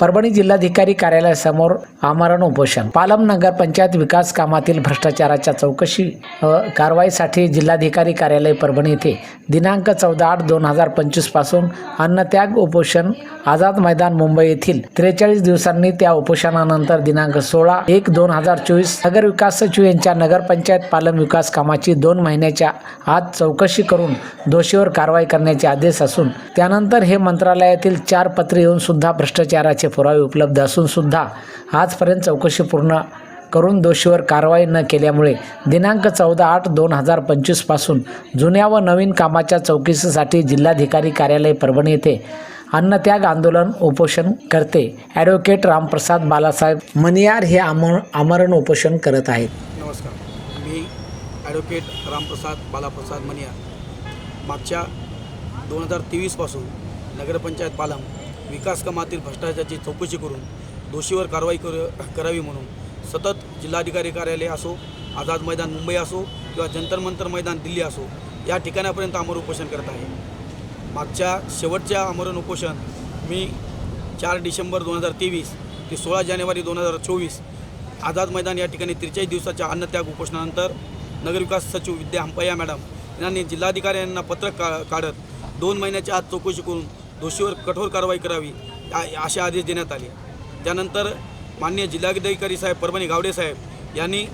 परभणी जिल्हाधिकारी कार्यालयासमोर आमरण उपोषण. पालम नगर पंचायत विकास कामातील भ्रष्टाचाराच्या चौकशी कारवाईसाठी जिल्हाधिकारी कार्यालय परभणी येथे दिनांक चौदा आठ दोन हजार पंचवीसपासून अन्नत्याग उपोषण आझाद मैदान मुंबई येथील त्रेचाळीस दिवसांनी त्या उपोषणानंतर दिनांक सोळा एक दोन हजार चोवीस नगर विकास सचिव यांच्या नगरपंचायत पालम विकास कामाची दोन महिन्याच्या आत चौकशी करून दोषीवर कारवाई करण्याचे आदेश असून त्यानंतर हे मंत्रालयातील चार पत्रे येऊन सुद्धा भ्रष्टाचाराचे पुरावे उपलब्ध असूनसुद्धा आजपर्यंत चौकशी पूर्ण करून दोषीवर कारवाई न केल्यामुळे दिनांक चौदा आठ दोन हजार पंचवीसपासून जुन्या व नवीन कामाच्या चौकशीसाठी जिल्हाधिकारी कार्यालय परभणी येथे अन्नत्याग आंदोलन उपोषण करते. ॲडव्होकेट रामप्रसाद बालासाहेब मनियार हे आम आमरण उपोषण करत आहेत. नमस्कार. मी ॲडव्होकेट रामप्रसाद बालाप्रसाद मनियार मागच्या दोन हजार तेवीसपासून नगरपंचायत पालम विकास कामातील भ्रष्टाचाराची चौकशी करून दोषीवर कारवाई कर करावी म्हणून सतत जिल्हाधिकारी कार्यालय असो आझाद मैदान मुंबई असो किंवा जंतर मंतर मैदान दिल्ली असो या ठिकाणापर्यंत आमरण उपोषण करत आहे. मागच्या शेवटच्या आमरण उपोषण मी चार डिसेंबर दोन हजार तेवीस ते सोळा जानेवारी दोन हजार चोवीस आझाद मैदान या ठिकाणी त्रेचाळीस दिवसाच्या अन्नत्याग उपोषणानंतर नगरविकास सचिव विद्या हंपय्या मॅडम यांनी जिल्हाधिकाऱ्यांना पत्र का काढत दोन महिन्याच्या आत चौकशी करून दोषीवर कठोर कारवाई करावी असे आदेश देण्यात आले. त्यानंतर माननीय जिल्हाधिकारी साहेब परभणी गावडे साहेब यांनी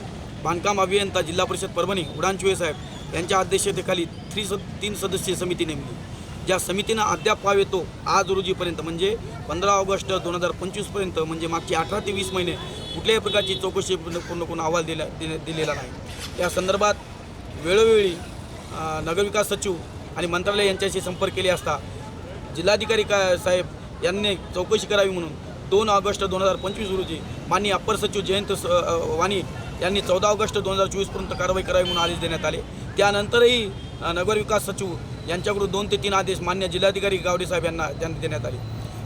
बांधकाम अभियंता जिल्हा परिषद परभणी उडानचुवे साहेब यांच्या अध्यक्षतेखाली थ्री सद तीन सदस्यीय समिती नेमली. ज्या समितीनं अद्याप पाव येतो आज रोजीपर्यंत म्हणजे पंधरा ऑगस्ट दोन हजार पंचवीसपर्यंत म्हणजे मागचे अठरा ते वीस महिने कुठल्याही प्रकारची चौकशी पूर्ण कोण अहवाल दिला दिले दिलेला नाही. या संदर्भात वेळोवेळी नगरविकास सचिव आणि मंत्रालय यांच्याशी संपर्क केले असता जिल्हाधिकारी का साहेब यांनी चौकशी करावी म्हणून दोन ऑगस्ट दोन हजार पंचवीस रोजी माननीय अप्पर सचिव जयंत स वाणी यांनी चौदा ऑगस्ट दोन हजार चोवीसपर्यंत कारवाई करावी म्हणून आदेश देण्यात आले. त्यानंतरही नगरविकास सचिव यांच्याकडून दोन ते तीन आदेश मान्य जिल्हाधिकारी गावडे साहेब यांना त्यांना देण्यात आले.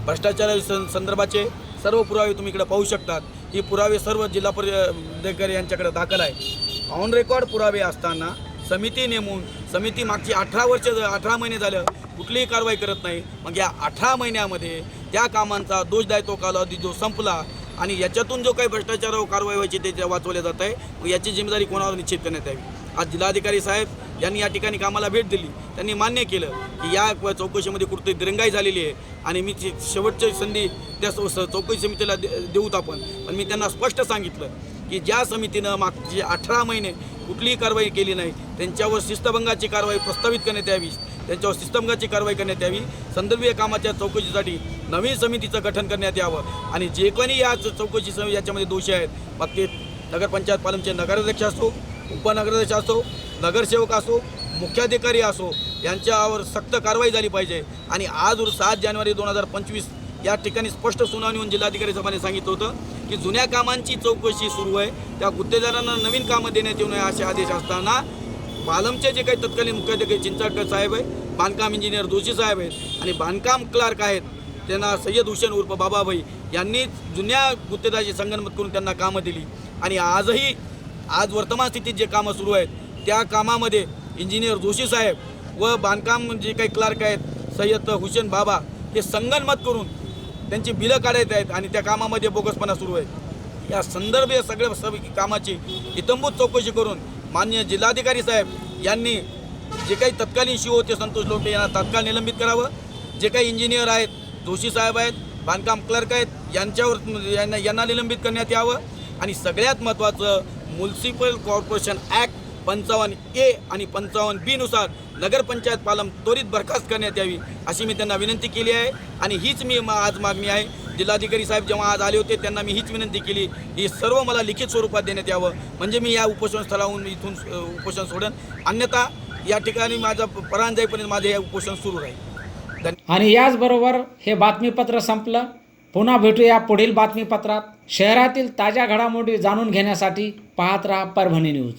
भ्रष्टाचार संदर्भाचे सर्व पुरावे तुम्ही इकडे पाहू शकतात. ही पुरावे सर्व जिल्हा परिधिकारी यांच्याकडे दाखल आहे. ऑन रेकॉर्ड पुरावे असताना समिती नेमून समिती मागची अठरा वर्ष अठरा महिने झालं कुठलीही कारवाई करत नाही. मग या अठरा महिन्यामध्ये त्या कामांचा दोषदायित्व कालावधी जो संपला आणि याच्यातून जो काही भ्रष्टाचारावर कारवाई व्हायची ते वाचवले जात आहे मग याची जिम्मेदारी कोणावर निश्चित करण्यात यावी? आज जिल्हाधिकारी साहेब यांनी या ठिकाणी कामाला भेट दिली. त्यांनी मान्य केलं की या चौकशीमध्ये कुठेतरी दिरंगाई झालेली आहे आणि मी ती शेवटची संधी त्या चौकशी समितीला दे देऊत आपण. पण मी त्यांना स्पष्ट सांगितलं की ज्या समितीनं मागचे अठरा महिने कुठलीही कारवाई केली नाही. त्यांच्यावर शिस्तभंगाची कारवाई प्रस्तावित करण्यात यावी. त्यांच्यावर शिस्तभंगाची कारवाई करण्यात यावी. संदर्भीय कामाच्या चौकशीसाठी नवीन समितीचं गठन करण्यात यावं. आणि जे कोणी या चौकशी समिती याच्यामध्ये दोषी आहेत मग ते नगरपंचायत पालमचे नगराध्यक्ष असो उपनगराध्यक्ष असो नगरसेवक असो मुख्याधिकारी असो यांच्यावर सक्त कारवाई झाली पाहिजे. आणि आज सात जानेवारी दोन हजार पंचवीस या ठिकाणी स्पष्ट सुनावणी होऊन जिल्हाधिकारी सभाने सांगितलं होतं. की जुन्या कामांची चौकशी सुरू आहे. त्या गुत्तेदारांना नवीन कामं देण्यात येऊ नये असे आदेश असताना पालमचे जे काही तत्कालीन मुख्याधिकारी चिंचाळकर साहेब आहे बांधकाम इंजिनियर जोशी साहेब आहेत आणि बांधकाम क्लार्क आहेत त्यांना सय्यद हुसेन उर्फ बाबाभाई यांनी जुन्या गुत्तेदाराची संगनमत करून त्यांना कामं दिली. आणि आजही आज वर्तमान स्थितीत जे कामं सुरू आहेत त्या कामामध्ये इंजिनियर जोशी साहेब व बांधकाम जे काही क्लार्क आहेत सय्यद हुसेन बाबा हे संगनमत करून त्यांची बिलं काढायत आहेत आणि त्या कामामध्ये बोगसपणा सुरू आहे. या संदर्भीय सगळ्या सर्व कामाची इतंभूत चौकशी करून माननीय जिल्हाधिकारी साहेब यांनी जे काही तत्कालीन शिव होते संतोष लोटे यांना तात्काळ निलंबित करावं. जे काही इंजिनियर आहेत जोशी साहेब आहेत बांधकाम क्लर्क आहेत यांच्यावर यांना यांना निलंबित करण्यात यावं. आणि सगळ्यात महत्त्वाचं म्युन्सिपल कॉर्पोरेशन ॲक्ट पंचावन्न ए आणि पंचावन्न बी नुसार नगरपंचायत पालम त्वरित बरखास्त करण्यात यावी अशी मी त्यांना विनंती केली आहे. आणि हीच मी मा- आज मागणी आहे. जिल्हाधिकारी साहेब जेव्हा आज आले होते त्यांना मी हीच विनंती केली ही सर्व मला लिखित स्वरूपात देण्यात यावं. म्हणजे मी या उपोषण स्थळाहून इथून उपोषण सोडेन. अन्यथा या ठिकाणी माझा परान जाईपर्यंत माझे हे उपोषण सुरू राहील. आणि याचबरोबर हे बातमीपत्र संपलं. पुन्हा भेटूया पुढील बातमीपत्रात. शहरातील ताज्या घडामोडी जाणून घेण्यासाठी पाहत राहा परभणी न्यूज.